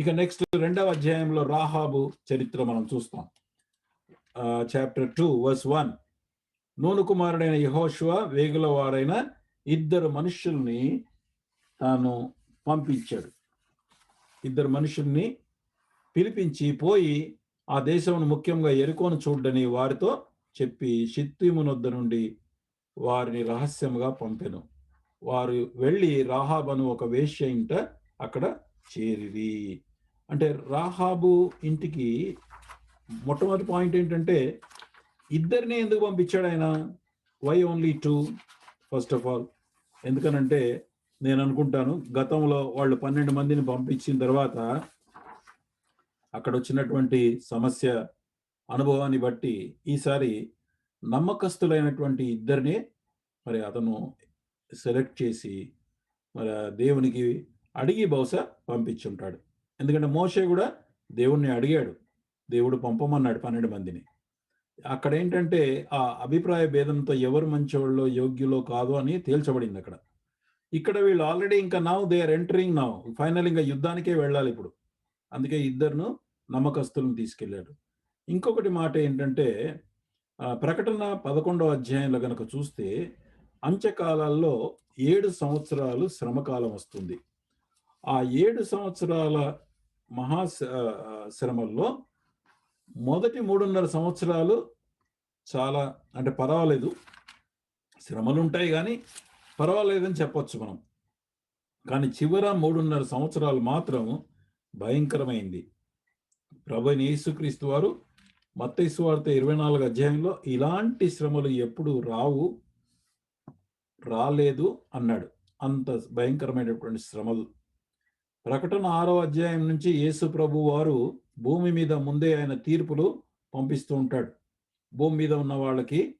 ఇక నెక్స్ట్ రెండవ అధ్యాయంలో రాహాబు చరిత్ర మనం చూస్తాం. Chapter two verse one Nun కుమారుడైన యహోశివ వేగుల వారైన ఇద్దరు మనుషుల్ని తాను పంపించాడు. ఇద్దరు మనుషుల్ని పిలిపించి పోయి ఆ దేశమును ముఖ్యంగా ఎరుకోను చూడని వారితో చెప్పి షిత్తిమునొద్ద నుండి వారిని రహస్యముగా పంపెను. వారు వెళ్ళి రాహాబను ఒక వేశ్య ఇంట అక్కడ చేరిరి. అంటే రాహాబు ఇంటికి మొట్టమొదటి పాయింట్ ఏంటంటే ఇద్దరిని ఎందుకు పంపించాడు ఆయన? Why only two first of all ఎందుకనంటే నేను అనుకుంటాను గతంలో వాళ్ళు పన్నెండు మందిని పంపించిన తర్వాత అక్కడ వచ్చినటువంటి సమస్య అనుభవాన్ని బట్టి ఈసారి నమ్మకస్తులైనటువంటి ఇద్దరినే మరి అతను సెలెక్ట్ చేసి మరి దేవునికి అడిగి బహుశా పంపించుంటాడు. ఎందుకంటే మోషే కూడా దేవుణ్ణి అడిగాడు. దేవుడు పంపమన్నాడు పన్నెండు మందిని. అక్కడ ఏంటంటే ఆ అభిప్రాయ భేదంతో ఎవరు మంచివాళ్ళో యోగ్యులో కాదు అని తేల్చబడింది అక్కడ. ఇక్కడ వీళ్ళు ఆల్రెడీ ఇంకా now they are entering now final ఇంకా యుద్ధానికే వెళ్ళాలి ఇప్పుడు. అందుకే ఇద్దరును నమ్మకస్తులను తీసుకెళ్ళాడు. ఇంకొకటి మాట ఏంటంటే ప్రకటన పదకొండవ అధ్యాయంలో గనక చూస్తే అంత్యకాలాల్లో ఏడు సంవత్సరాలు శ్రమకాలం వస్తుంది. ఆ ఏడు సంవత్సరాల మహా శ- శ్రమల్లో మొదటి మూడున్నర సంవత్సరాలు చాలా అంటే పర్వాలేదు. శ్రమలు ఉంటాయి కానీ పర్వాలేదని చెప్పొచ్చు మనం. కానీ చివర మూడున్నర సంవత్సరాలు మాత్రం భయంకరమైంది. ప్రభు యేసుక్రీస్తు వారు మత్తైసు వార్త ఇరవై నాలుగు అధ్యాయంలో ఇలాంటి శ్రమలు ఎప్పుడు రావు రాలేదు అన్నాడు. అంత భయంకరమైనటువంటి శ్రమలు ప్రకటన ఆరో అధ్యాయం నుంచి యేసు ప్రభు వారు భూమి మీద ముందే ఆయన తీర్పులు పంపిస్తూ ఉంటాడు. భూమి మీద ఉన్న వాళ్ళకి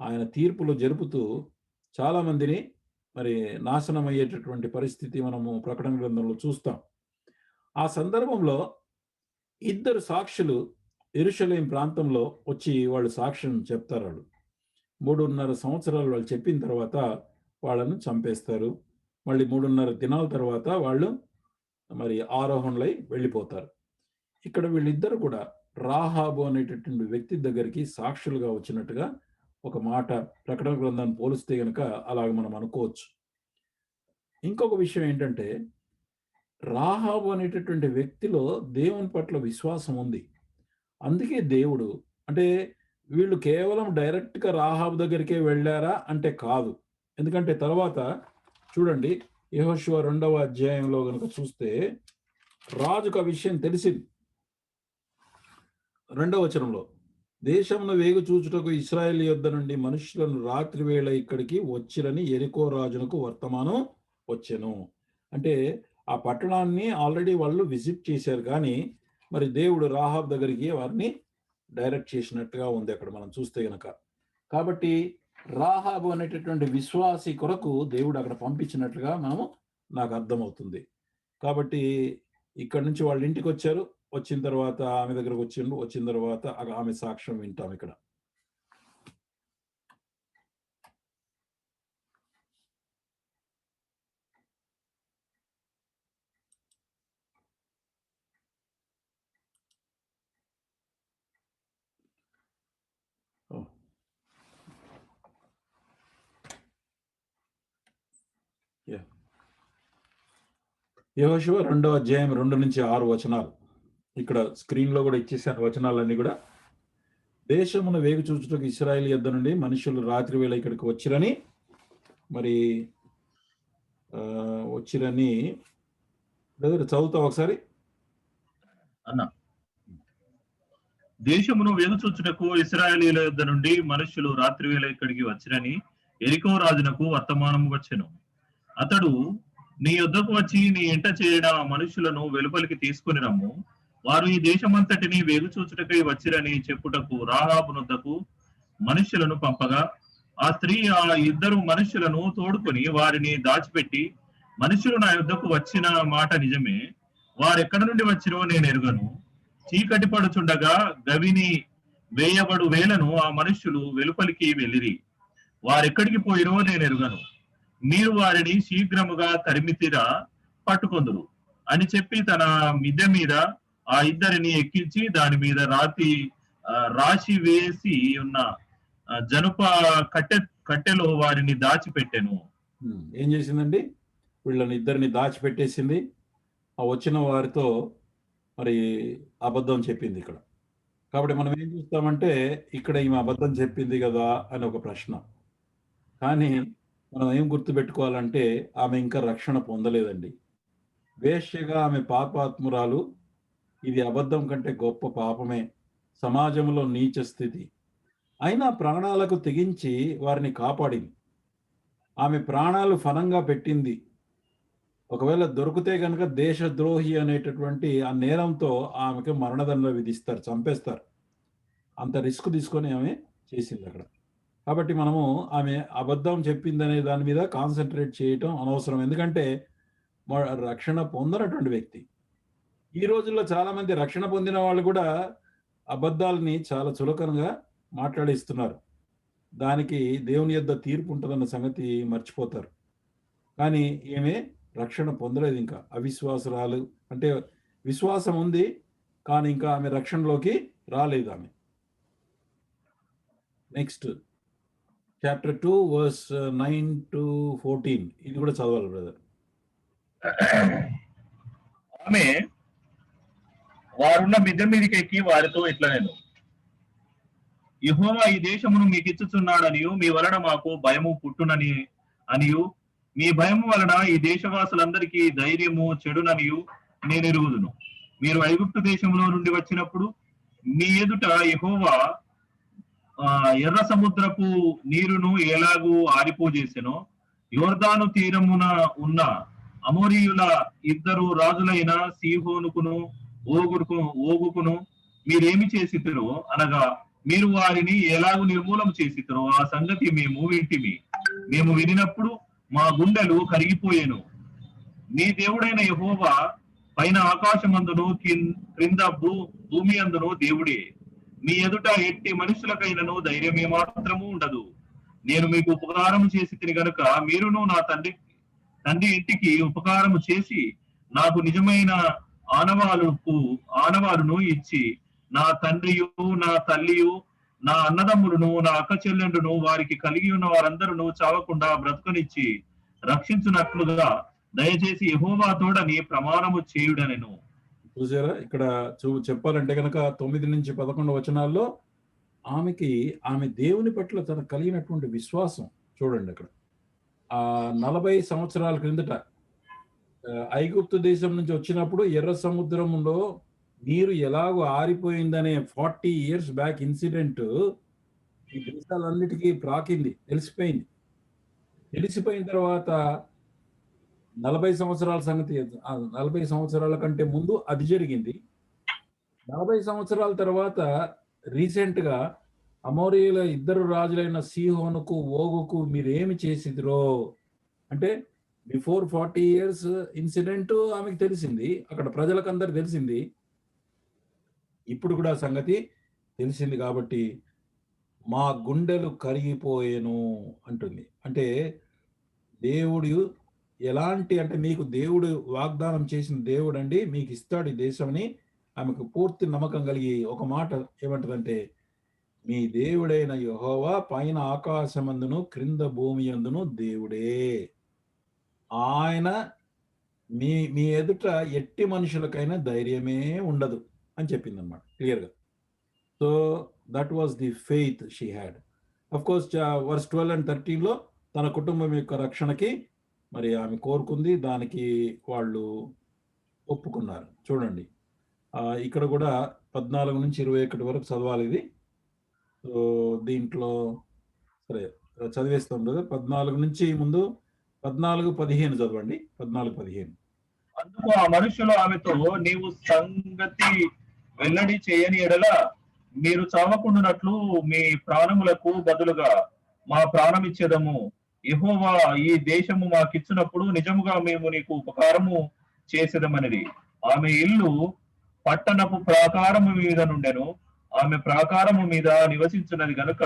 ఆయన తీర్పులు జరుపుతూ చాలామందిని మరి నాశనం అయ్యేటటువంటి పరిస్థితి మనము ప్రకటన గ్రంథంలో చూస్తాం. ఆ సందర్భంలో ఇద్దరు సాక్షులు ఎరుషలేం ప్రాంతంలో వచ్చి వాళ్ళు సాక్ష్యం చెప్తారు వాళ్ళు. మూడున్నర సంవత్సరాలు వాళ్ళు చెప్పిన తర్వాత వాళ్ళను చంపేస్తారు. మళ్ళీ మూడున్నర దినాల తర్వాత వాళ్ళు మరి ఆరోహణలై వెళ్ళిపోతారు. ఇక్కడ వీళ్ళిద్దరు కూడా రాహాబు అనేటటువంటి వ్యక్తి దగ్గరికి సాక్షులుగా వచ్చినట్టుగా ఒక మాట ప్రకటన గ్రంథాన్ని పోలిస్తే గనక అలాగ మనం అనుకోవచ్చు. ఇంకొక విషయం ఏంటంటే రాహాబు అనేటటువంటి వ్యక్తిలో దేవుని పట్ల విశ్వాసం ఉంది. అందుకే దేవుడు అంటే వీళ్ళు కేవలం డైరెక్ట్గా రాహాబు దగ్గరికే వెళ్ళారా అంటే కాదు. ఎందుకంటే తర్వాత చూడండి యహోశివ రెండవ అధ్యాయంలో కనుక చూస్తే రాజుకు ఆ విషయం తెలిసింది. రెండవ వచనంలో దేశమును వేగు చూచుటకు ఇస్రాయేల్ యొద్ద నుండి మనుషులను రాత్రి వేళ ఇక్కడికి వచ్చిరని ఎరికో రాజునకు వర్తమానం వచ్చెను. అంటే ఆ పట్టణాన్ని ఆల్రెడీ వాళ్ళు విజిట్ చేశారు కానీ మరి దేవుడు రాహాబ్ దగ్గరికి వారిని డైరెక్ట్ చేసినట్టుగా ఉంది అక్కడ మనం చూస్తే గనక. కాబట్టి రాహాబు అనేటటువంటి విశ్వాసి కొరకు దేవుడు అక్కడ పంపించినట్లుగా మనము నాకు అర్థమవుతుంది. కాబట్టి ఇక్కడ నుంచి వాళ్ళ ఇంటికి వచ్చారు. వచ్చిన తర్వాత ఆమె దగ్గరకు వచ్చిండు. వచ్చిన తర్వాత ఆమె సాక్ష్యం వింటాం ఇక్కడ ఓ. యా. యహోశివ రెండో అధ్యాయం రెండు నుంచి ఆరు వచనాలు. ఇక్కడ స్క్రీన్లో కూడా ఇచ్చేసాను వచనాలన్నీ కూడా. దేశమును వేగు చూచుటకు ఇస్రాయేల్ యుద్ధ నుండి మనుషులు రాత్రి వేళ ఇక్కడికి వచ్చిరని మరి ఆ, వచ్చిరని బ్రదర్ చదువుతావు ఒకసారి? అన్న. దేశమును వేగు చూచుటకు ఇస్రాయేలీల యొద్ద నుండి మనుషులు రాత్రి వేళ ఇక్కడికి వచ్చిరని ఎరికో రాజునకు వర్తమానము వచ్చెను. అతడు నీ యుద్ధకు వచ్చి నీ ఇంట చేరిన ఆ మనుషులను వెలుపలికి తీసుకుని రమ్ము. వారు ఈ దేశమంతటిని వేగుచూచుటకై వచ్చిరని చెప్పుటకు రాహాబునొద్దకు మనుష్యులను పంపగా ఆ స్త్రీ ఆ ఇద్దరు మనుష్యులను తోడుకొని వారిని దాచిపెట్టి మనుషులు నా యుద్ధకు వచ్చిన మాట నిజమే. వారెక్కడి నుండి వచ్చినో నేను ఎరుగను. చీకటి పడుచుండగా గవిని వేయబడు వేలను ఆ మనుష్యులు వెలుపలికి వెళ్ళిరి. వారెక్కడికి పోయినో నేను ఎరుగను. మీరు వారిని శీఘ్రముగా తరిమితిరా పట్టుకొందురు. అని చెప్పి తన మిద్దె మీద ఆ ఇద్దరిని ఎక్కించి దాని మీద రాతి రాసి రాశి వేసి ఉన్న జనుప కట్టె కట్టెలో వారిని దాచిపెట్టాను. ఏం చేసిందండి? వీళ్ళని ఇద్దరిని దాచిపెట్టేసింది. ఆ వచ్చిన వారితో మరి అబద్ధం చెప్పింది ఇక్కడ. కాబట్టి మనం ఏం చూస్తామంటే ఇక్కడ ఈమె అబద్ధం చెప్పింది కదా అని ఒక ప్రశ్న. కానీ మనం ఏం గుర్తుపెట్టుకోవాలంటే ఆమె ఇంకా రక్షణ పొందలేదండి. వేష్యగా ఆమె పాపాత్మురాలు ఇది అబద్ధం కంటే గొప్ప పాపమే. సమాజంలో నీచ స్థితి. అయినా ప్రాణాలకు తెగించి వారిని కాపాడింది. ఆమె ప్రాణాలు ఫలంగా పెట్టింది. ఒకవేళ దొరికితే కనుక దేశద్రోహి అనేటటువంటి ఆ నేరంతో ఆమెకు మరణదండ విధిస్తారు చంపేస్తారు. అంత రిస్క్ తీసుకొని ఆమె చేసింది అక్కడ. కాబట్టి మనము ఆమె అబద్ధం చెప్పిందనే దాని మీద కాన్సన్ట్రేట్ చేయటం అనవసరం. ఎందుకంటే రక్షణ పొందనటువంటి వ్యక్తి. ఈ రోజుల్లో చాలామంది రక్షణ పొందిన వాళ్ళు కూడా అబద్ధాలని చాలా చులకనగా మాట్లాడిస్తున్నారు. దానికి దేవుని యొద్ద తీర్పు ఉంటుందన్న సంగతి మర్చిపోతారు. కానీ ఏమే రక్షణ పొందలేదు ఇంకా. అవిశ్వాసరాలు అంటే విశ్వాసం ఉంది కానీ ఇంకా ఆమె రక్షణలోకి రాలేదు ఆమె. Next chapter two verse nine to fourteen ఇది కూడా చదవాలి బ్రదర్ ఆమె వారున్న మిద్దె మీదకి ఎక్కి వారితో ఇట్లా నేను యహోవా ఈ దేశమును మీకు ఇచ్చుచున్నాడనియు మీ వలన మాకు భయము పుట్టునని అనియు. మీ భయము వలన ఈ దేశవాసులందరికీ ధైర్యము చెడుననియు నేను ఎరుగుదును మీరు ఐగుప్తు దేశంలో నుండి వచ్చినప్పుడు మీ ఎదుట యహోవా ఎర్ర సముద్రపు నీరును ఎలాగూ ఆరిపోజేసెనో యోర్దాను తీరమున ఉన్న అమోరియుల ఇద్దరు రాజులైన సీహోనుకును ఓగుడుకు ఓగుకును మీరేమి చేసిద్దరు అనగా మీరు వారిని ఎలాగూ నిర్మూలం చేసిద్దరు ఆ సంగతి మేము వింటిమి. మేము వినినప్పుడు మా గుండెలు కరిగిపోయేను. నీ దేవుడైన యహోవా పైన ఆకాశమందును క్రింద భూ భూమి అందును దేవుడే. మీ ఎదుట ఎట్టి మనుషులకైనను ధైర్యం ఏమాత్రము ఉండదు. నేను మీకు ఉపకారం చేసి తిని గనుక మీరును నా తండ్రి తండ్రి ఇంటికి ఉపకారము చేసి నాకు నిజమైన ఆనవాలు ఆనవాలును ఇచ్చి నా తండ్రియు నా తల్లియు నా అన్నదమ్ములను నా అక్క చెల్లెండును వారికి కలిగి ఉన్న వారందరూ చావకుండా బ్రతుకునిచ్చి రక్షించునట్లుగా దయచేసి యహోవా తోడని ప్రమాణము చేయుడనెను. చూసారా? ఇక్కడ చూ చెప్పాలంటే కనుక తొమ్మిది నుంచి పదకొండు వచనాల్లో ఆమెకి ఆమె దేవుని పట్ల తన కలిగినటువంటి విశ్వాసం చూడండి అక్కడ. ఆ నలభై సంవత్సరాల క్రిందట ఐగుప్తు దేశం నుంచి వచ్చినప్పుడు ఎర్ర సముద్రంలో నీరు ఎలాగో ఆరిపోయిందనే ఫార్టీ ఇయర్స్ బ్యాక్ ఇన్సిడెంట్ ఈ దేశాలన్నిటికీ ప్రాకింది తెలిసిపోయింది. తెలిసిపోయిన తర్వాత నలభై సంవత్సరాల సంగతి నలభై సంవత్సరాల కంటే ముందు అది జరిగింది. నలభై సంవత్సరాల తర్వాత రీసెంట్గా గా ఇద్దరు రాజులైన సీహోనుకు ఓగుకు మీరేమి చేసిద్రో? అంటే బిఫోర్ ఫార్టీ ఇయర్స్ ఇన్సిడెంట్ ఆమెకు తెలిసింది. అక్కడ ప్రజలకు అందరు తెలిసింది. ఇప్పుడు కూడా సంగతి తెలిసింది కాబట్టి మా గుండెలు కరిగిపోయేను అంటుంది. అంటే దేవుడు ఎలాంటి అంటే మీకు దేవుడు వాగ్దానం చేసిన దేవుడు అండి మీకు ఇస్తాడు ఈ దేశంని ఆమెకు పూర్తి నమ్మకం కలిగి ఒక మాట ఏమంటదంటే మీ దేవుడైన యహోవా పైన ఆకాశమందును క్రింద భూమి అందును దేవుడే. ఆయన మీ మీ ఎదుట ఎట్టి మనుషులకైనా ధైర్యమే ఉండదు. అని చెప్పింది అనమాట క్లియర్గా. So that was the faith she had. Of course verse twelve and థర్టీన్లో తన కుటుంబం యొక్క రక్షణకి మరి ఆమె కోరుకుంది దానికి వాళ్ళు ఒప్పుకున్నారు. చూడండి. ఇక్కడ కూడా పద్నాలుగు నుంచి ఇరవై ఒకటి వరకు చదవాలి ఇది. సో దీంట్లో సరే చదివేస్తాం కదా పద్నాలుగు నుంచి ముందు పద్నాలుగు పదిహేను చదవండి. పద్నాలుగు పదిహేను. అందుకు ఆ మనుషులు ఆమెతో నీవు సంగతి వెల్లడి చేయని ఎడల మీరు చావకుండానట్లు మీ ప్రాణములకు బదులుగా మా ప్రాణం ఇచ్చేదము యహోవా ఈ దేశము మాకిచ్చినప్పుడు నిజముగా మేము నీకు ఉపకారము చేసేదమనిది. ఆమె ఇల్లు పట్టణపు ప్రాకారము మీద నుండెను. ఆమె ప్రాకారము మీద నివసించినది గనుక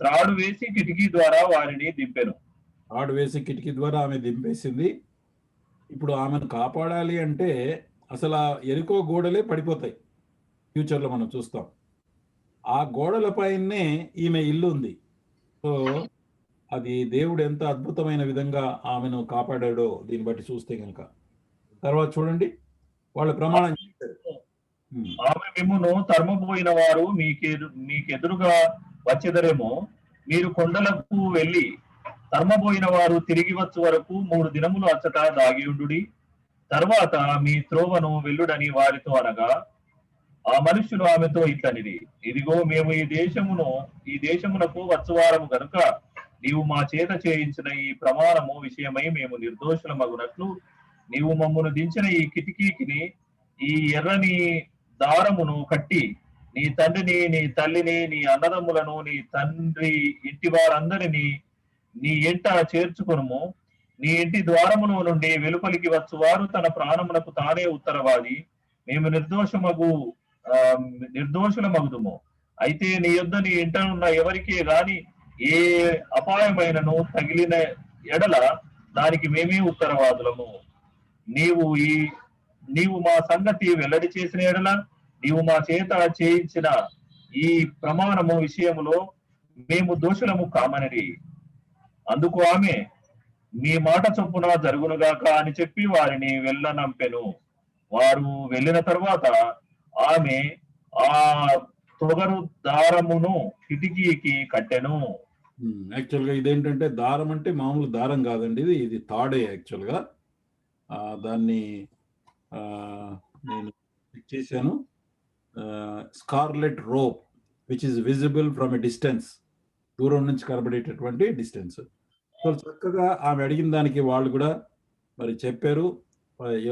త్రాడు వేసి కిటికీ ద్వారా వారిని దింపెను. త్రాడు వేసి కిటికీ ద్వారా ఆమె దింపేసింది. ఇప్పుడు ఆమెను కాపాడాలి అంటే అసలు ఆ ఎరుకో గోడలే పడిపోతాయి. ఫ్యూచర్లో మనం చూస్తాం. ఆ గోడల పైనే ఈమె ఇల్లు ఉంది సో అది దేవుడు ఎంత అద్భుతమైన విధంగా ఆమెను కాపాడాడో దీన్ని బట్టి చూస్తే కనుక తర్వాత చూడండి వాళ్ళ ప్రమాణం ఆమె మిమ్మును తరుమపోయిన వారు మీకెదు మీకెదురుగా వచ్చెదరేమో మీరు కొండలకు వెళ్ళి తర్మపోయిన వారు తిరిగి వచ్చు వరకు మూడు దినములు అచ్చట దాగియుండుడి తర్వాత మీ త్రోవను వెళ్ళుడని వారితో అనగా ఆ మనుషులు ఆమెతో ఇట్లనిది ఇదిగో మేము ఈ దేశమును ఈ దేశమునకు వచ్చువారము గనుక నీవు మా చేత చేయించిన ఈ ప్రమాణము విషయమై మేము నిర్దోషులమగునట్లు నీవు మమ్మను దించిన ఈ కిటికీకిని ఈ ఎర్రని దారమును కట్టి నీ తండ్రిని నీ తల్లిని నీ అన్నదమ్ములను నీ తండ్రి ఇంటి వారందరినీ నీ ఎంట చేర్చుకొనుము. నీ ఇంటి ద్వారమును నుండి వెలుపలికి వచ్చువారు తన ప్రాణమునకు తానే ఉత్తరవాది. మేము నిర్దోషమగు ఆ, నిర్దోషులమగుదుము. అయితే నీ యొద్ద నీ ఇంట ఉన్న ఎవరికే గాని ఏ అపాయమైనను తగిలిన ఎడల దానికి మేమే ఉత్తరవాదులము. నీవు ఈ నీవు మా సంగతి వెల్లడి చేసిన ఎడల నీవు మా చేత చేయించిన ఈ ప్రమాణము విషయములో మేము దోషులము కామనిది అందుకు ఆమె మీ మాట చొప్పున జరుగునుగాక అని చెప్పి వారిని వెళ్ళనంపెను. వారు వెళ్ళిన తర్వాత ఆమె ఆ తొగరు దారమును కిటికీకి కట్టెను. Hmm. యాక్చువల్గా ఇదేంటంటే దారం అంటే మామూలు దారం కాదండి. ఇది ఇది తాడే యాక్చువల్గా దాన్ని నేను చెక్ చేశాను. Scarlet rope which is visible from a distance దూరం నుంచి కనబడేటటువంటి డిస్టెన్స్ సో చక్కగా ఆమె అడిగిన దానికి వాళ్ళు కూడా మరి చెప్పారు.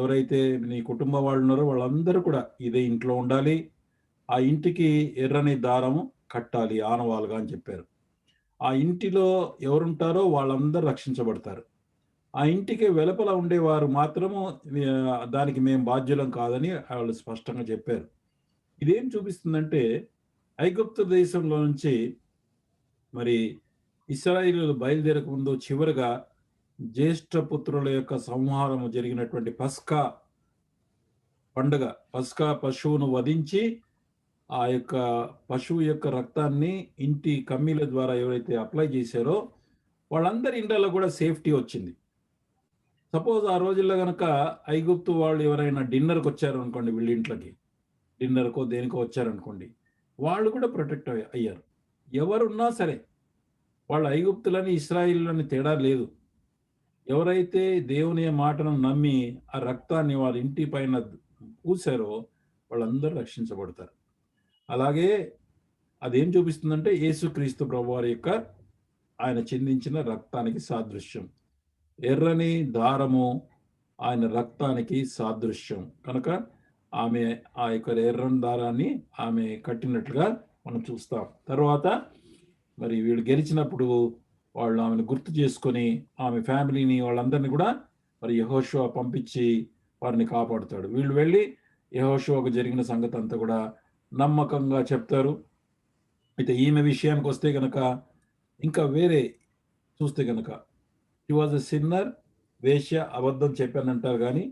ఎవరైతే నీ కుటుంబ వాళ్ళు ఉన్నారో వాళ్ళందరూ కూడా ఇదే ఇంట్లో ఉండాలి. ఆ ఇంటికి ఎర్రని దారము కట్టాలి ఆనవాలుగా అని చెప్పారు. ఆ ఇంటిలో ఎవరుంటారో వాళ్ళందరూ రక్షించబడతారు. ఆ ఇంటికి వెలుపల ఉండేవారు మాత్రము దానికి మేము బాధ్యులం కాదని వాళ్ళు స్పష్టంగా చెప్పారు. ఇదేం చూపిస్తుందంటే ఐగుప్తు దేశంలో నుంచి మరి ఇస్రాయిలు బయలుదేరక ముందు చివరిగా జ్యేష్ఠ పుత్రుల యొక్క సంహారము జరిగినటువంటి పస్కా పండుగ పస్కా పశువును వధించి ఆ యొక్క పశువు యొక్క రక్తాన్ని ఇంటి కమ్మీల ద్వారా ఎవరైతే అప్లై చేశారో వాళ్ళందరి ఇండ్లలో కూడా సేఫ్టీ వచ్చింది. సపోజ్ ఆ రోజుల్లో కనుక ఐగుప్తు వాళ్ళు ఎవరైనా డిన్నర్కి వచ్చారు అనుకోండి వీళ్ళ ఇంట్లోకి. డిన్నర్కో దేనికో వచ్చారనుకోండి వాళ్ళు కూడా ప్రొటెక్ట్ అయ్యారు. ఎవరున్నా సరే వాళ్ళు ఐగుప్తులని ఇస్రాయిల్లని తేడా లేదు. ఎవరైతే దేవుని మాటను నమ్మి ఆ రక్తాన్ని వాళ్ళ ఇంటి పైన పూసారో వాళ్ళందరూ రక్షించబడతారు. అలాగే అదేం చూపిస్తుందంటే యేసుక్రీస్తు ప్రభువారి యొక్క ఆయన చెందించిన రక్తానికి సాదృశ్యం. ఎర్రని దారము ఆయన రక్తానికి సాదృశ్యం. కనుక ఆమె ఆ యొక్క ఎర్రని దారాన్ని ఆమె కట్టినట్లుగా మనం చూస్తాం. తర్వాత మరి వీళ్ళు గెలిచినప్పుడు వాళ్ళు ఆమెను గుర్తు చేసుకొని ఆమె ఫ్యామిలీని వాళ్ళందరినీ కూడా మరి యహోషువా పంపించి వారిని కాపాడుతాడు. వీళ్ళు వెళ్ళి యహోషువాకు జరిగిన సంగతి అంతా కూడా నమ్మకంగా చెప్తారు. అయితే ఈమె విషయానికి వస్తే కనుక ఇంకా వేరే చూస్తే కనుక షీ వాజ్ ఎ సిన్నర్ వేశ్య అబద్ధం చెప్పానంటారు కానీ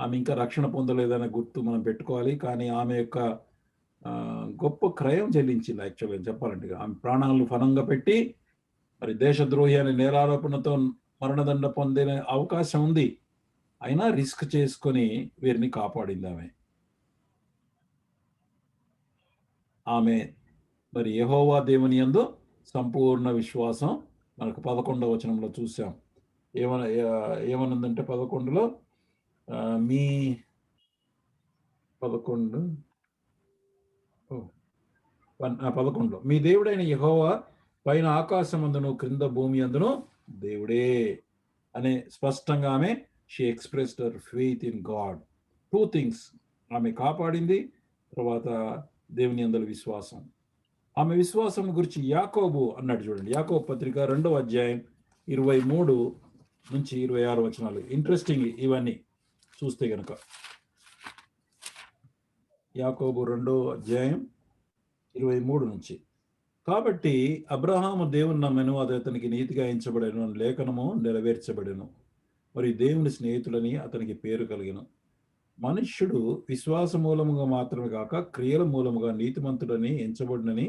ఆమె ఇంకా రక్షణ పొందలేదనే గుర్తు మనం పెట్టుకోవాలి. కానీ ఆమె యొక్క గొప్ప క్రయం చెల్లించింది యాక్చువల్గా చెప్పాలంటే ఆమె ప్రాణాలను ఫలంగా పెట్టి మరి దేశద్రోహి అనే నేరారోపణతో మరణదండ పొందే అవకాశం ఉంది. అయినా రిస్క్ చేసుకొని వీరిని కాపాడింది ఆమె. ఆమె మరి యహోవా దేవుని యందు సంపూర్ణ విశ్వాసం మనకు పదకొండవ వచనంలో చూసాం ఏమన ఏమనుందంటే పదకొండులో మీ పదకొండు పదకొండులో మీ దేవుడైన యహోవా పైన ఆకాశం అందును క్రింద భూమి అందును దేవుడే అనే స్పష్టంగా ఆమె she expressed her faith in God. Two things ఆమె కాపాడింది తర్వాత దేవుని అందరి విశ్వాసం. ఆమె విశ్వాసం గురించి యాకోబు అన్నాడు చూడండి. యాకోబు పత్రిక రెండవ అధ్యాయం ఇరవై మూడు నుంచి ఇరవై ఆరు వచనాలు. ఇంట్రెస్టింగ్ ఇవన్నీ. చూస్తే గనక. యాకోబు రెండో అధ్యాయం ఇరవై మూడు నుంచి. కాబట్టి అబ్రహాము దేవుని నమ్మెను అది అతనికి నీతిగా ఎంచబడెను లేఖనము నెరవేర్చబడెను. మరియు దేవుని స్నేహితుడని అతనికి పేరు కలిగిన. మనుష్యుడు విశ్వాస మూలముగా మాత్రమే కాక క్రియల మూలముగా నీతిమంతుడని ఎంచబడినని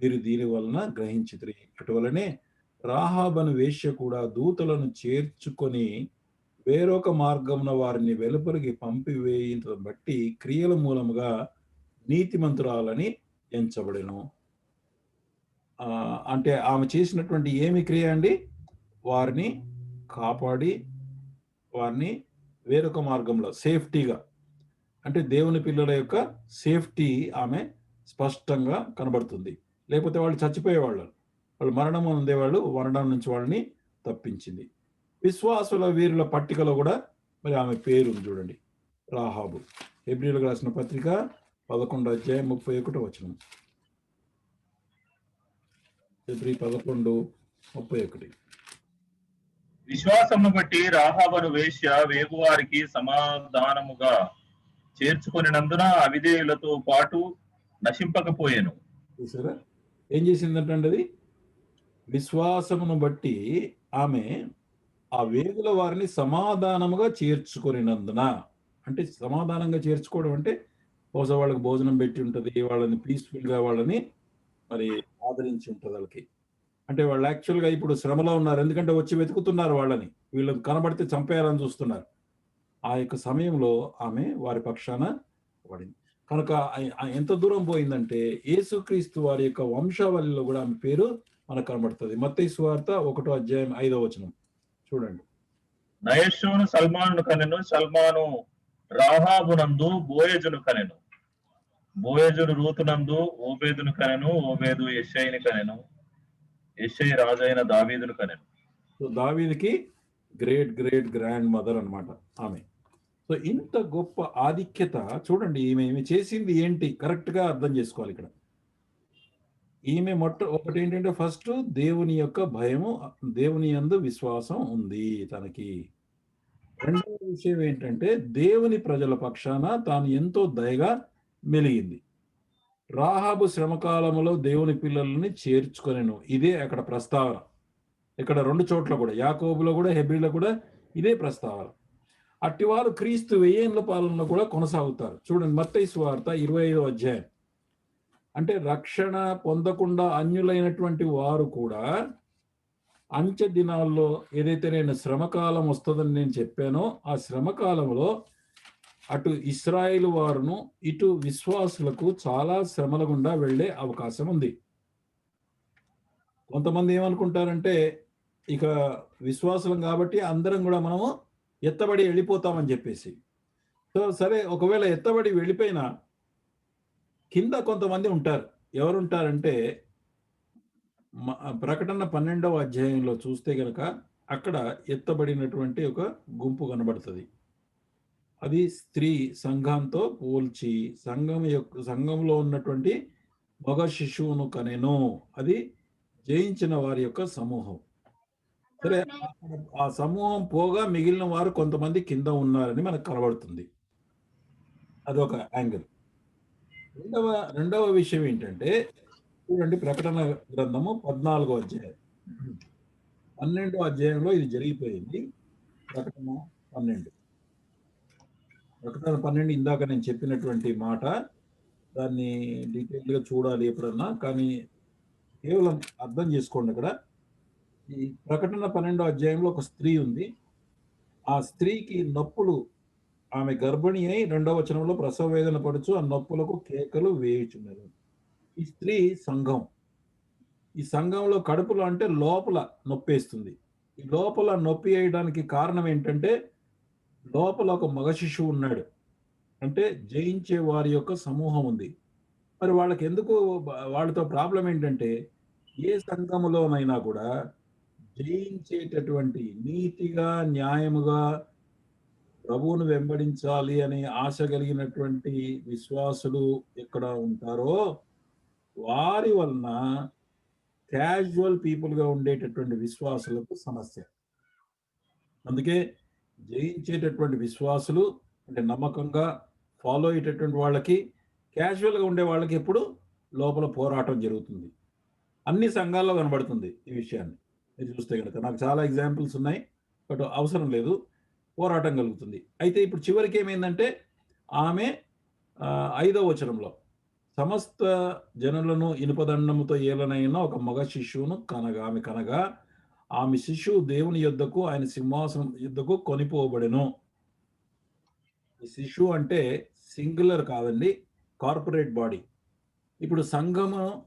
మీరు దీని వలన గ్రహించితిరి. అటువలనే రాహాబను వేశ్య కూడా దూతలను చేర్చుకొని వేరొక మార్గమున వారిని వెలుపలికి పంపివేయించడం బట్టి క్రియల మూలముగా నీతిమంతురాలని ఎంచబడెను. అంటే ఆమె చేసినటువంటి ఏమి క్రియ అండి? వారిని కాపాడి వారిని వేరొక మార్గంలో సేఫ్టీగా. అంటే దేవుని పిల్లల యొక్క సేఫ్టీ ఆమె స్పష్టంగా కనబడుతుంది. లేకపోతే వాళ్ళు చచ్చిపోయేవాళ్ళు. వాళ్ళు మరణం అందేవాళ్ళు మరణం నుంచి వాళ్ళని తప్పించింది. విశ్వాసుల వీరుల పట్టికలో కూడా మరి ఆమె పేరు చూడండి. రాహాబు. ఎబ్రిలకు రాసిన పత్రిక పదకొండు అధ్యాయం ముప్పై ఒకటో వచనం. ఎబ్రి పదకొండు ముప్పై ఒకటి. విశ్వాసమును బట్టి రాహాబను వేశ్య వేగువారికి సమాధానముగా చేర్చుకొనినందున అవిధేయులతో పాటు నశింపకపోయాను. చూసారా? ఏం చేసిందంటే విశ్వాసమును బట్టి ఆమె ఆ వేగుల వారిని సమాధానముగా చేర్చుకొనినందున అంటే సమాధానంగా చేర్చుకోవడం అంటే బహుశా వాళ్ళకి భోజనం పెట్టి ఉంటుంది వాళ్ళని పీస్ఫుల్గా వాళ్ళని మరి ఆదరించి ఉంటుంది వాళ్ళకి. అంటే వాళ్ళు యాక్చువల్గా ఇప్పుడు శ్రమలో ఉన్నారు. ఎందుకంటే వచ్చి వెతుకుతున్నారు వాళ్ళని. వీళ్ళు కనబడితే చంపేయాలని చూస్తున్నారు. ఆ యొక్క సమయంలో ఆమె వారి పక్షాన పడింది. కనుక ఎంత దూరం పోయిందంటే యేసుక్రీస్తు వారి యొక్క వంశావళిలో కూడా ఆమె పేరు మనకు కనబడుతుంది. మత్తయి సువార్త ఒకటో అధ్యాయం ఐదో వచనం. చూడండి. నయస్సును సల్మాను కనెను సల్మాను రాహాబునందు బోయజును కనెను. బోయజును రూతునందు ఓబేదును కనెను ఓబేదు యెషయిని కనెను. యెషయి రాజైన దావీదును కనెను. సో దావీదికి గ్రేట్ గ్రేట్ గ్రాండ్ మదర్ అన్నమాట ఆమె. సో ఇంత గొప్ప ఆధిక్యత చూడండి ఈమె ఈమె చేసింది ఏంటి? కరెక్ట్గా అర్థం చేసుకోవాలి ఇక్కడ. ఈమె మొట్ట ఒకటి ఏంటంటే ఫస్ట్ దేవుని యొక్క భయము దేవుని యందు విశ్వాసం ఉంది తనకి. రెండవ విషయం ఏంటంటే దేవుని ప్రజల పక్షాన తాను ఎంతో దయగా మెలిగింది. రాహాబు శ్రమకాలములో దేవుని పిల్లల్ని చేర్చుకొనెను. ఇదే అక్కడ ప్రస్తావన. ఇక్కడ రెండు చోట్ల కూడా యాకోబులో కూడా హెబ్రిలో కూడా ఇదే ప్రస్తావన. అట్టివారు క్రీస్తు వెయ్యేండ్ల పాలనలో కూడా కొనసాగుతారు. చూడండి మత్తయి వార్త ఇరవై ఐదో అధ్యాయం. అంటే రక్షణ పొందకుండా అన్యులైనటువంటి వారు కూడా అంచె దినాల్లో ఏదైతే నేను శ్రమకాలం వస్తుందని నేను చెప్పానో ఆ శ్రమకాలంలో అటు ఇస్రాయేల్ వారును ఇటు విశ్వాసులకు చాలా శ్రమల గుండా వెళ్ళే అవకాశం ఉంది. కొంతమంది ఏమనుకుంటారంటే ఇక విశ్వాసులం కాబట్టి అందరం కూడా మనము ఎత్తబడి వెళ్ళిపోతామని చెప్పేసి. సో సరే ఒకవేళ ఎత్తబడి వెళ్ళిపోయినా కింద కొంతమంది ఉంటారు. ఎవరుంటారంటే ప్రకటన పన్నెండవ అధ్యాయంలో చూస్తే గనక అక్కడ ఎత్తబడినటువంటి ఒక గుంపు కనబడుతుంది. అది స్త్రీ సంఘంతో పోల్చి సంఘం యొక్క సంఘంలో ఉన్నటువంటి మగ శిశువును కనెను. అది జయించిన వారి యొక్క సమూహం. సరే ఆ- సమూహం పోగా మిగిలిన వారు కొంతమంది కింద ఉన్నారని మనకు కనబడుతుంది. అదొక యాంగిల్. రెండవ రెండవ విషయం ఏంటంటే చూడండి ప్రకటన గ్రంథము పద్నాలుగో అధ్యాయం. పన్నెండో అధ్యాయంలో ఇది జరిగిపోయింది. ప్రకటన పన్నెండు. ప్రకటన పన్నెండు ఇందాక నేను చెప్పినటువంటి మాట దాన్ని డీటెయిల్గా చూడాలి ఎప్పుడన్నా కానీ కేవలం అర్థం చేసుకోండి అక్కడ. ఈ ప్రకటన పన్నెండో అధ్యాయంలో ఒక స్త్రీ ఉంది. ఆ స్త్రీకి నొప్పులు ఆమె గర్భిణి అయి రెండవ వచనంలో ప్రసవ వేదన పడుచు ఆ నొప్పులకు కేకలు వేయుచున్నారు. ఈ స్త్రీ సంఘం. ఈ సంఘంలో కడుపులో అంటే లోపల నొప్పేస్తుంది. ఈ లోపల నొప్పి వేయడానికి కారణం ఏంటంటే లోపల ఒక మగ శిశువు ఉన్నాడు. అంటే జయించే వారి యొక్క సమూహం ఉంది. మరి వాళ్ళకి ఎందుకు వాళ్ళతో ప్రాబ్లం ఏంటంటే ఏ సంఘములోనైనా కూడా జయించేటటువంటి నీతిగా న్యాయముగా ప్రభువును వెంబడించాలి అనే ఆశ కలిగినటువంటి విశ్వాసులు ఎక్కడ ఉంటారో వారి వలన క్యాజువల్ పీపుల్గా ఉండేటటువంటి విశ్వాసులకు సమస్య. అందుకే జయించేటటువంటి విశ్వాసులు అంటే నమ్మకంగా ఫాలో అయ్యేటటువంటి వాళ్ళకి క్యాజువల్గా ఉండే వాళ్ళకి ఎప్పుడు లోపల పోరాటం జరుగుతుంది. అన్ని సంఘాల్లో కనబడుతుంది ఈ విషయాన్ని. మీరు చూస్తే కనుక నాకు చాలా ఎగ్జాంపుల్స్ ఉన్నాయి బట్ అవసరం లేదు. పోరాటం కలుగుతుంది. అయితే ఇప్పుడు చివరికి ఏమైందంటే ఆమె ఐదవ వచనంలో సమస్త జనులను ఇనుపదండముతో ఏలనైనా ఒక మగ శిశువును కనగా ఆమె కనగా ఆమె శిశువు దేవుని యుద్ధకు ఆయన సింహాసనం యుద్ధకు కొనిపోబడెను. శిష్యు శిశువు అంటే సింగులర్ కాదండి కార్పొరేట్ బాడీ. ఇప్పుడు సంఘము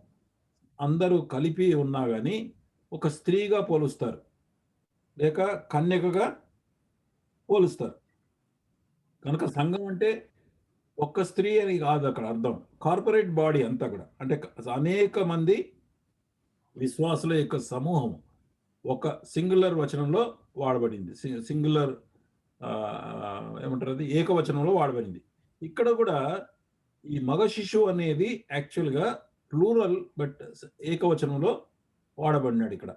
అందరూ కలిపి ఉన్నా కానీ ఒక స్త్రీగా పోలుస్తారు. లేక కన్యకగా పోలుస్తారు. కనుక సంఘం అంటే ఒక్క స్త్రీ అని కాదు అక్కడ అర్థం. కార్పొరేట్ బాడీ అంతా కూడా. అంటే అనేక మంది విశ్వాసుల యొక్క సమూహం ఒక సింగులర్ వచనంలో వాడబడింది. సింగులర్ ఏమంటారు అది ఏకవచనంలో వాడబడింది. ఇక్కడ కూడా ఈ మగ శిశువు అనేది యాక్చువల్గా ప్లూరల్ బట్ ఏకవచనంలో వాడబడినాడు ఇక్కడ.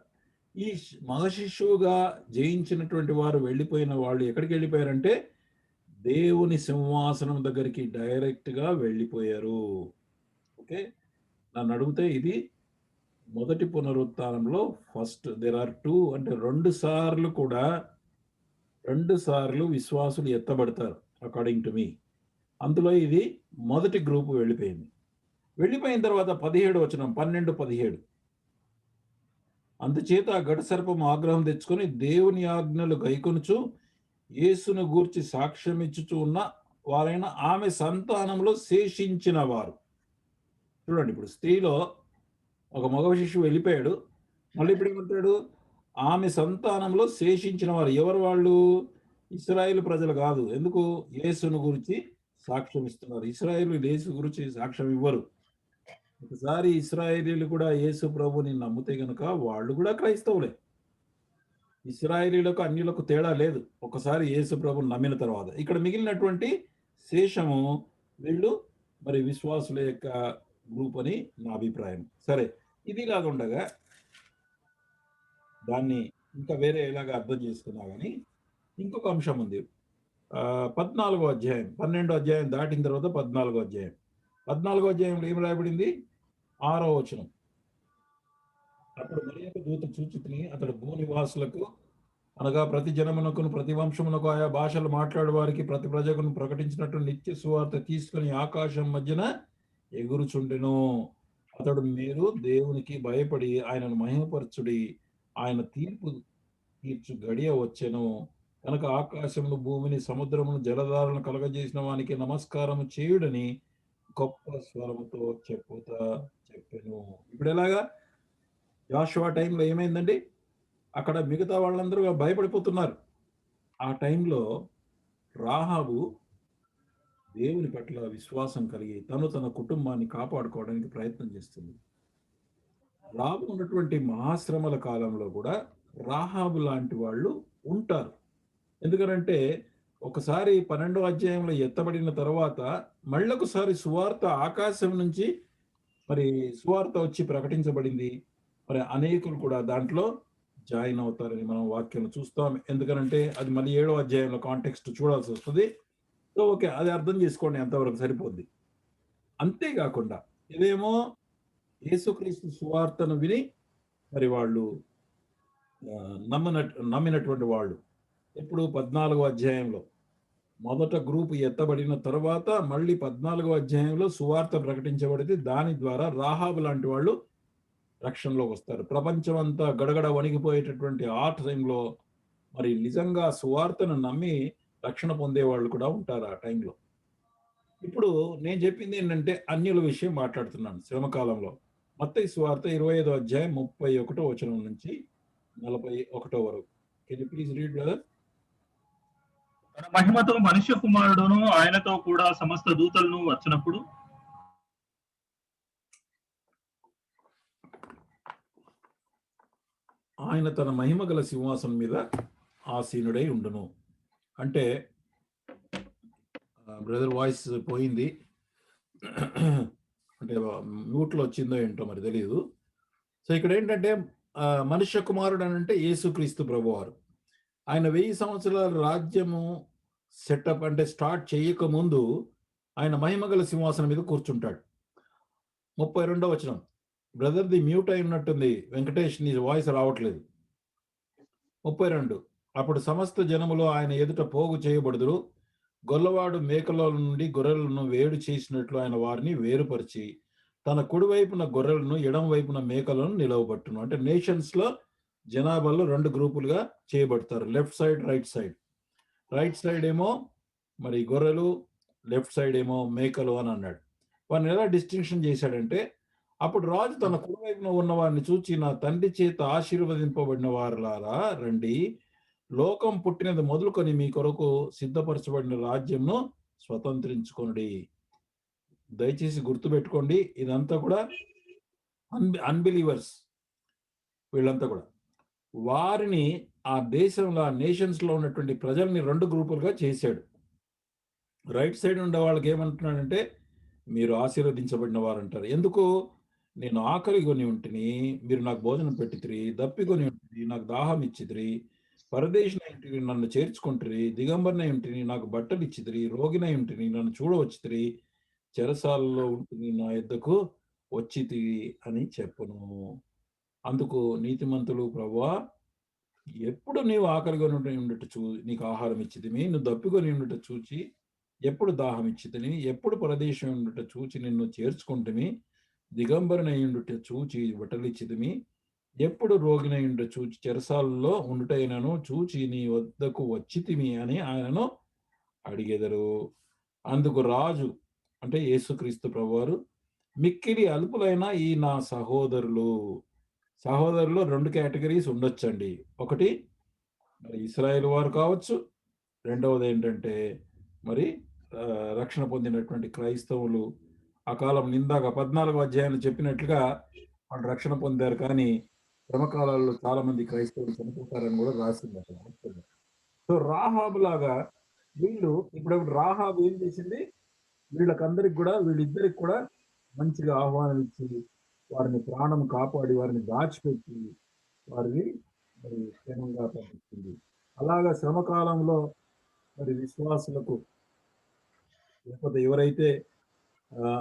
ఈ మగ శిశువుగా జయించినటువంటి వారు వెళ్ళిపోయిన వాళ్ళు ఎక్కడికి వెళ్ళిపోయారంటే దేవుని సింహాసనం దగ్గరికి డైరెక్ట్గా వెళ్ళిపోయారు. ఓకే? నన్ను అడిగితే ఇది మొదటి పునరుత్నంలో ఫస్ట్ దెర్ ఆర్ టూ అంటే రెండు సార్లు కూడా రెండు సార్లు విశ్వాసులు ఎత్తబడతారు అకార్డింగ్ టు మీ అందులో ఇది మొదటి గ్రూపు వెళ్ళిపోయింది. వెళ్ళిపోయిన తర్వాత పదిహేడు వచనం పన్నెండు పదిహేడు. అందుచేత ఆ ఘట సర్పం ఆగ్రహం తెచ్చుకొని దేవుని ఆజ్ఞలు గైకొనుచు యేసును గూర్చి సాక్ష్యం ఇచ్చుచు ఉన్న వారైన ఆమె సంతానంలో శేషించిన వారు. చూడండి ఇప్పుడు స్త్రీలో ఒక మగ శిశువు వెళ్ళిపోయాడు. మళ్ళీ ఇప్పుడు ఏమంటాడు? ఆమె సంతానంలో శేషించిన వారు ఎవరు వాళ్ళు? ఇస్రాయేల్ ప్రజలు కాదు. ఎందుకు? యేసును గురించి సాక్ష్యం ఇస్తున్నారు. ఇస్రాయేల్ యేసు గురించి సాక్ష్యం ఇవ్వరు. ఒకసారి ఇస్రాయేలీలు కూడా యేసు ప్రభుని నమ్మితే గనుక వాళ్ళు కూడా క్రైస్తవులే. ఇస్రాయేలీలకు అన్యులకు తేడా లేదు. ఒకసారి యేసు ప్రభుని నమ్మిన తర్వాత. ఇక్కడ మిగిలినటువంటి శేషము వీళ్ళు మరి విశ్వాసుల యొక్క గ్రూప్ అని నా అభిప్రాయం. సరే. ఇది ఉండగా దాన్ని ఇంకా వేరే ఎలాగా అర్థం చేసుకున్నా కానీ ఇంకొక అంశం ఉంది. పద్నాలుగో అధ్యాయం పన్నెండో అధ్యాయం దాటిన తర్వాత పద్నాలుగో అధ్యాయం. పద్నాలుగో అధ్యాయంలో ఏం రాయబడింది? ఆరో వచనం. అప్పుడు మరి యొక్క దూత చూచుకుని అతడు భూనివాసులకు అనగా ప్రతి జనమునకును ప్రతి వంశమునకు ఆయా భాషలు మాట్లాడే వారికి ప్రతి ప్రజకును ప్రకటించినట్టు నిత్య సువార్త తీసుకుని ఆకాశం మధ్యన ఎగురుచుండెను. అతడు మీరు దేవునికి భయపడి ఆయనను మహిమపరచుడి ఆయన తీర్పు తీర్చు గడియ వచ్చెను. కనుక ఆకాశమును భూమిని సముద్రమును జలధారలను కలగజేసిన వానికి నమస్కారం చేయుడని గొప్ప స్వరముతో చెప్పుతా చెప్పాను. ఇప్పుడు ఎలాగా? జాషువా టైంలో ఏమైందండి? అక్కడ మిగతా వాళ్ళందరూ భయపడిపోతున్నారు. ఆ టైంలో రాహాబు దేవుని పట్ల విశ్వాసం కలిగి తను తన కుటుంబాన్ని కాపాడుకోవడానికి ప్రయత్నం చేస్తుంది. రాబోన్నటువంటి మహాశ్రమల కాలంలో కూడా రాహాబు లాంటి వాళ్ళు ఉంటారు. ఎందుకనంటే ఒకసారి పన్నెండో అధ్యాయంలో ఎత్తబడిన తర్వాత మళ్ళొకసారి సువార్త ఆకాశం నుంచి మరి సువార్త వచ్చి ప్రకటించబడింది. మరి అనేకులు కూడా దాంట్లో జాయిన్ అవుతారని మనం వాక్యం చూస్తాం. ఎందుకనంటే అది మళ్ళీ ఏడో అధ్యాయంలో కాంటెక్స్ట్ చూడాల్సి వస్తుంది. సో ఓకే అది అర్థం చేసుకోండి ఎంతవరకు సరిపోద్ది. అంతేకాకుండా ఇదేమో యేసుక్రీస్తు సువార్తను విని మరి వాళ్ళు ఆ, నమ్మినటువంటి వాళ్ళు. ఇప్పుడు పద్నాలుగో అధ్యాయంలో మొదట గ్రూపు ఎత్తబడిన తర్వాత మళ్ళీ పద్నాలుగో అధ్యాయంలో సువార్త ప్రకటించబడితే దాని ద్వారా రాహాబు లాంటి వాళ్ళు రక్షణలోకి వస్తారు. ప్రపంచం అంతా గడగడ వణిగిపోయేటటువంటి ఆ టైంలో మరి నిజంగా సువార్తను నమ్మి రక్షణ పొందే వాళ్ళు కూడా ఉంటారు ఆ టైంలో. ఇప్పుడు నేను చెప్పింది ఏంటంటే అన్యుల విషయం మాట్లాడుతున్నాను శ్రమకాలంలో. మత్తయి సువార్త ఇరవై ఐదో అధ్యాయం ముప్పై ఒకటో వచనం నుంచి నలభై ఒకటో వరకు. Can you please read brother తన మహిమతో మనుష్య కుమారుడును ఆయనతో కూడా సమస్త దూతలను వచ్చినప్పుడు ఆయన తన మహిమ గల సింహాసనం మీద ఆసీనుడై ఉండును. అంటే బ్రదర్ వాయిస్ పోయింది. అంటే మ్యూట్లో వచ్చిందో ఏంటో మరి తెలియదు సో ఇక్కడ ఏంటంటే మనుష్య కుమారుడు అని అంటే యేసుక్రీస్తు ప్రభువారు. ఆయన వెయ్యి సంవత్సరాల రాజ్యము సెటప్ అంటే స్టార్ట్ చేయకముందు ఆయన మహిమగల సింహాసనం మీద కూర్చుంటాడు. ముప్పై రెండో వచనం. బ్రదర్ ది మ్యూట్ అయి ఉన్నట్టుంది వెంకటేష్ నీ వాయిస్ రావట్లేదు. ముప్పై రెండు. అప్పుడు సమస్త జనములు ఆయన ఎదుట పోగు చేయబడుదురు. గొల్లవాడు మేకల నుండి గొర్రెలను వేరు చేసినట్లు ఆయన వారిని వేరుపరిచి తన కుడివైపున గొర్రెలను ఎడం వైపున మేకలను నిలవబట్టును. అంటే నేషన్స్లో జనాభాలో రెండు గ్రూపులుగా చేయబడతారు. Left side right side right side ఏమో మరి గొర్రెలు లెఫ్ట్ సైడ్ ఏమో మేకలు అని అన్నాడు. వారిని ఎలా డిస్టింక్షన్ చేశాడంటే అప్పుడు రాజు తన కుడివైపున ఉన్న వారిని చూచి నా తండ్రి చేత ఆశీర్వదింపబడిన వారులారా రండి లోకం పుట్టినది మొదలుకొని మీ కొరకు సిద్ధపరచబడిన రాజ్యంను స్వతంత్రించుకోండి దయచేసి గుర్తుపెట్టుకోండి ఇదంతా కూడా అన్ అన్బిలీవర్స్ వీళ్ళంతా కూడా. వారిని ఆ దేశంలో ఆ నేషన్స్లో ఉన్నటువంటి ప్రజల్ని రెండు గ్రూపులుగా చేశాడు. రైట్ సైడ్ ఉండే వాళ్ళకి ఏమంటున్నాడంటే మీరు ఆశీర్వదించబడిన వారు అంటారు ఎందుకు? నేను ఆకలి కొని ఉంటిని మీరు నాకు భోజనం పెట్టితిరి దప్పి కొని ఉంటిని నాకు దాహం ఇచ్చితిరి పరదేశం ఇంటిని నన్ను చేర్చుకుంటురి దిగంబరనై ఉంటిని నాకు బట్టలు ఇచ్చిదిరి రోగిన ఉంటిని నన్ను చూడవచ్చితిరి చెరసాలలో ఉంటుంది నా యొద్దకు వచ్చితి అని చెప్పను. అందుకు నీతిమంతులు ప్రభా ఎప్పుడు నీవు ఆకలిగా ఉండట చూ నీకు ఆహారం ఇచ్చిదిమి నువ్వు దప్పికొని ఉండట చూచి ఎప్పుడు దాహం ఇచ్చితిని ఎప్పుడు ప్రదేశం ఉండుట చూచి నిన్ను చేర్చుకుంటుమి దిగంబరనై ఉండుట చూచి బట్టలిచ్చితిమి ఎప్పుడు రోగినై చూచి చెరసాలలో ఉండుటైనను చూచి నీ వద్దకు వచ్చితిమి అని ఆయనను అడిగెదరు. అందుకు రాజు అంటే యేసుక్రీస్తు ప్రభువారు మిక్కిలి అల్పులైన ఈ నా సహోదరులు సహోదరులు రెండు కేటగిరీస్ ఉండొచ్చండి. ఒకటి మరి ఇస్రాయేల్ వారు కావచ్చు రెండవది ఏంటంటే మరి రక్షణ పొందినటువంటి క్రైస్తవులు ఆ కాలం నిందాక పద్నాలుగు అధ్యాయాన్ని చెప్పినట్లుగా వాళ్ళు రక్షణ పొందారు కానీ శ్రమకాలాల్లో చాలా మంది క్రైస్తవులు చనిపోతారని కూడా రాసింది. అక్కడ సో రాహాబు లాగా వీళ్ళు ఇప్పుడు రాహాబు ఏం చేసింది? వీళ్ళకందరికి కూడా వీళ్ళిద్దరికి కూడా మంచిగా ఆహ్వానం ఇచ్చి వారిని ప్రాణం కాపాడి వారిని దాచిపెట్టి వారిని మరి క్షేమంగా పంపించింది అలాగా శ్రమకాలంలో మరి విశ్వాసులకు లేకపోతే ఎవరైతే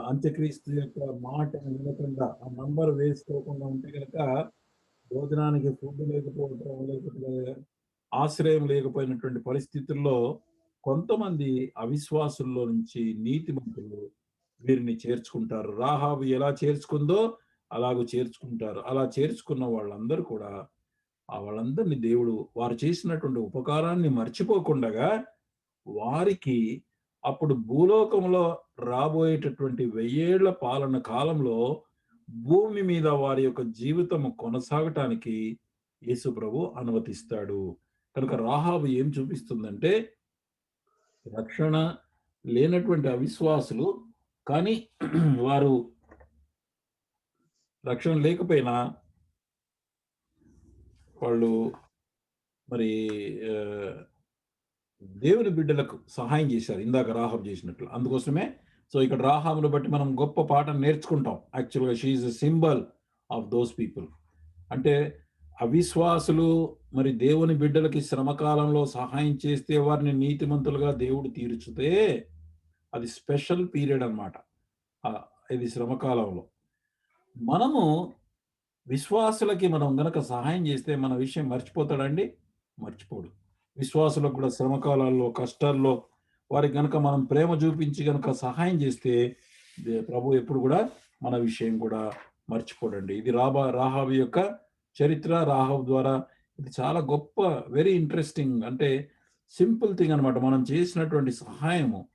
అంత్యక్రీస్తు యొక్క మాట వినకుండా ఆ నంబర్ వేసుకోకుండా ఉంటే కనుక భోజనానికి ఫుడ్ లేకపోవడం లేకపోతే ఆశ్రయం లేకపోయినటువంటి పరిస్థితుల్లో కొంతమంది అవిశ్వాసుల్లో నుంచి నీతిమంతులు వీరిని చేర్చుకుంటారు. రాహాబు ఎలా చేర్చుకుందో అలాగూ చేర్చుకుంటారు. అలా చేర్చుకున్న వాళ్ళందరూ కూడా ఆ వాళ్ళందరినీ దేవుడు వారు చేసినటువంటి ఉపకారాన్ని మర్చిపోకుండగా వారికి అప్పుడు భూలోకంలో రాబోయేటటువంటి వెయ్యేళ్ళ పాలన కాలంలో భూమి మీద వారి యొక్క జీవితము కొనసాగటానికి యేసు ప్రభు అనుమతిస్తాడు. కనుక రాహాబు ఏం చూపిస్తుందంటే రక్షణ లేనటువంటి అవిశ్వాసులు కానీ వారు రక్షణ లేకపోయినా వాళ్ళు మరి దేవుని బిడ్డలకు సహాయం చేశారు. ఇందాక రాహబ్ చేసినట్లు. అందుకోసమే సో ఇక్కడ రాహాములు బట్టి మనం గొప్ప పాఠం నేర్చుకుంటాం. యాక్చువల్గా she's a symbol of those people అంటే అవిశ్వాసులు మరి దేవుని బిడ్డలకి శ్రమకాలంలో సహాయం చేస్తే వారిని నీతిమంతులుగా దేవుడు తీర్చితే అది స్పెషల్ పీరియడ్ అనమాట ఇది శ్రమకాలంలో. మనము విశ్వాసులకి మనం గనక సహాయం చేస్తే మన విషయం మర్చిపోతాడండి మర్చిపోడు. విశ్వాసులకు కూడా శ్రమకాలాల్లో కష్టాల్లో వారికి కనుక మనం ప్రేమ చూపించి కనుక సహాయం చేస్తే ప్రభు ఎప్పుడు కూడా మన విషయం కూడా మర్చిపోడండి. ఇది రాబా రాహాబు యొక్క చరిత్ర. రాహాబు ద్వారా ఇది చాలా గొప్ప వెరీ ఇంట్రెస్టింగ్ అంటే సింపుల్ థింగ్ అనమాట మనం చేసినటువంటి సహాయము.